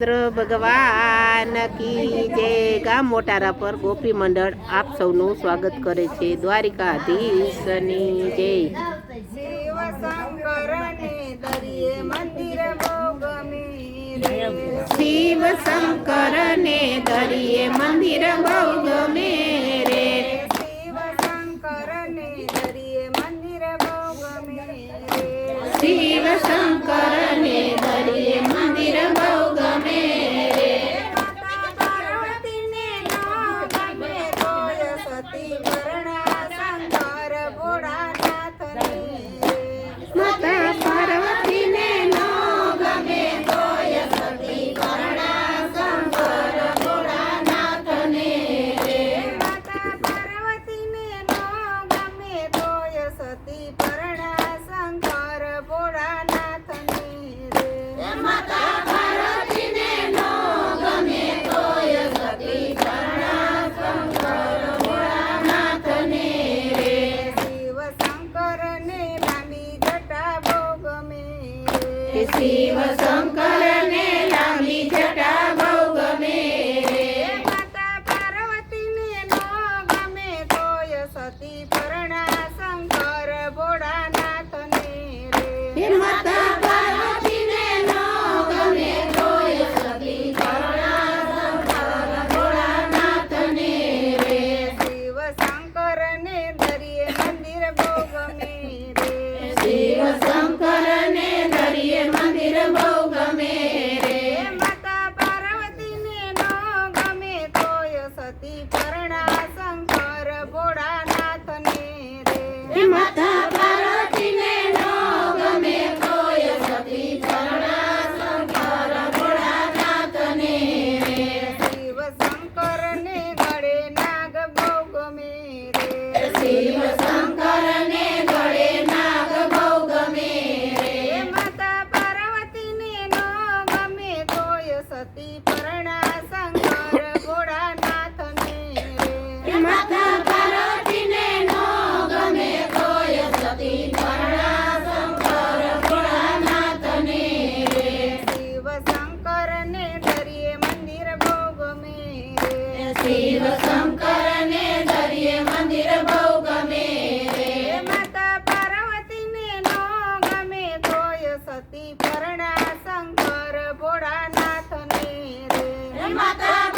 ચંદ્ર ભગવાન કી જે ગામ મોટારા પર ગોપી મંડળ આપ સૌનું સ્વાગત કરે છે. દ્વારિકાધીશની જય. શિવ શંકર ને દરિયે મંદિર બહુ ગમે શિવ શંકર Amen. શિવ શંકર ને લાંબી જટા ગમે. માતા પાર્વતી ને ગમે તોય પરણા મંદિર બહુ ગમે રે શંકર મંદિર બહુ ગમે માતા પાર્વતી ને ગમે તોય સતી શંકર ભોળાનાથ માતા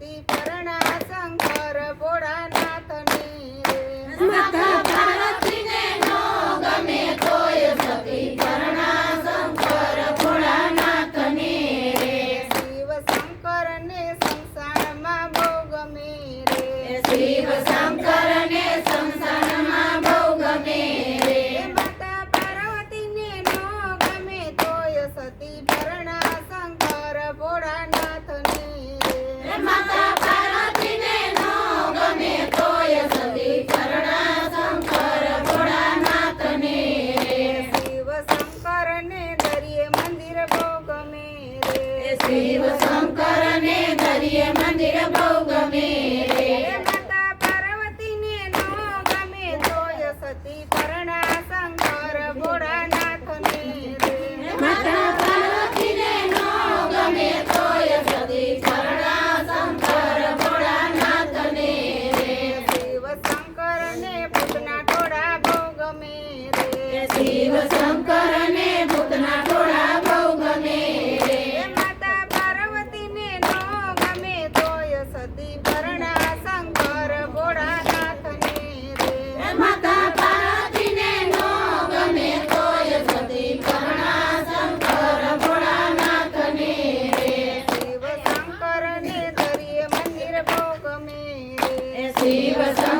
happy para રે